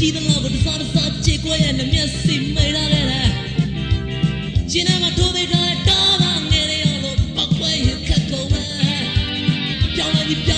ကြည်သလားဘုဒ္ဓစာစာချေကွဲရနှမျက်စိမိတ်ရတဲ့လားရှင်နာမထိုးသေးတာတော့ငယ်ရလို့ပောက်ွဲရခက်ကုန်မှာကြောင်းလိုက်ပြော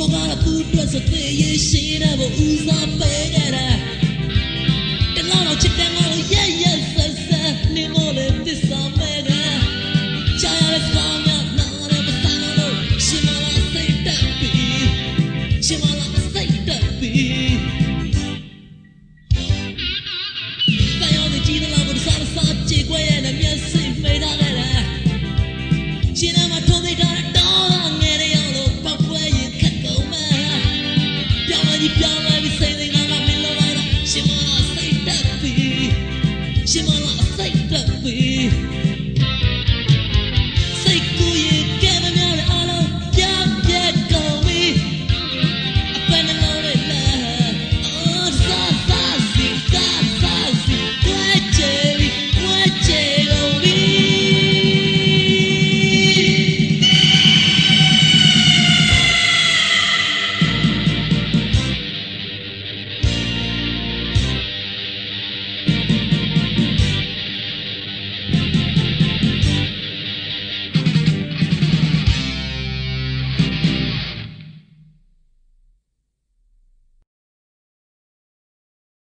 တော်လာကူတွက်စသေးရရှိတဲ့ဘဦးစားပေးရတာတလောက်တော့ချစ်တယ်ငါ့ရဲ့ရဲ့ဆက်ဆက်နေမလို့သစ္စာမဲကချာရစောင်းမြတ်နာရပစံလို့ရှင်မလာစိတ်တက်ပြီရှင်မလာစိတ်တက်ပြီ